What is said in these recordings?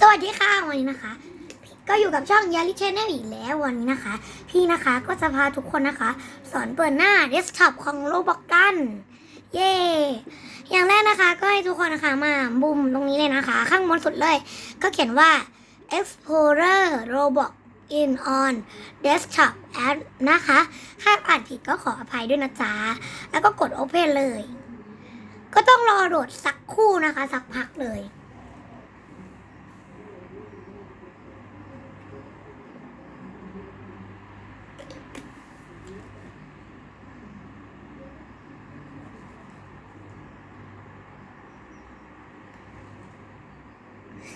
สวัสดีค่ะวันนี้นะคะ ก็อยู่กับช่องยาลิเชนแนลอีกแล้ววันนี้นะคะ พี่นะคะก็จะพาทุกคนนะคะ สอนเปิดหน้าเดสก์ท็อปของโรบอกกัน เย้อย่างแรกนะคะก็ให้ทุกคนนะคะมาบุมตรงนี้เลยนะคะ ข้างบนสุดเลย ก็เขียนว่า Explorer Roblox in on desktop app นะคะ ถ้าอ่านผิดก็ขออภัยด้วยนะจ๊ะ แล้วก็กด Open เลย ก็ต้องรอโหลดสักคู่นะคะ สักพักเลย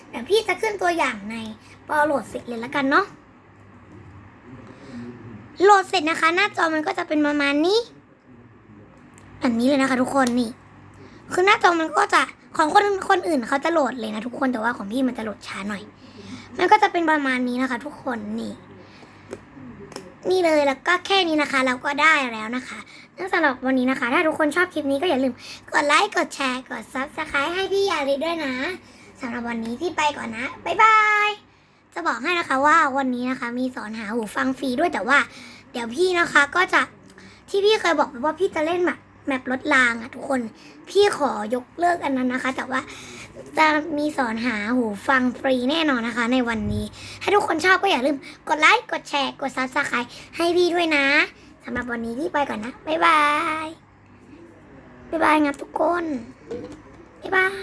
เดี๋ยวพี่จะขึ้นตัวอย่างในพอโหลดเสร็จเลยล้วกันเนาะโหลดเสร็จนะคะ หน้าจอมันก็จะเป็นประมาณนี้แบบนี้เลยนะคะ ทุกคนนี่ คือหน้าจอมันก็จะของคนคนอื่นเขาจะโหลดเลยนะทุกคนแต่ว่าของพี่มันจะโหลดช้าหน่อย มันก็จะเป็นประมาณนี้นะคะ ทุกคนนี่ นี่เลยแล้วก็แค่นี้นะคะ เราก็ได้แล้วนะคะนั่นสำหรับวันนี้นะคะ ถ้าทุกคนชอบคลิปนี้ก็อย่าลืม กดไลค์กดแชร์กดซับสไครต์ให้พี่ยาลิด้วยนะ สำหรับวันนี้พี่ไปก่อนนะ บ๊ายบาย จะบอกให้นะคะว่าวันนี้นะคะ มีสอนหาหูฟังฟรีด้วยแต่ว่า เดี๋ยวพี่นะคะก็จะที่พี่เคยบอกไปว่าพี่จะเล่นแบบแมปรถรางอะทุกคน พี่ขอยกเลิกอันนั้นนะคะ แต่ว่าจะมีสอนหาหูฟังฟรีแน่นอนนะคะ ในวันนี้ ถ้าทุกคนชอบก็อย่าลืมกดไลค์กดแชร์กดซับสไครต์ให้พี่ด้วยนะสำหรับวันนี้พี่ไปก่อนนะ บ๊ายบาย บ๊ายบายงับทุกคน บ๊ายบาย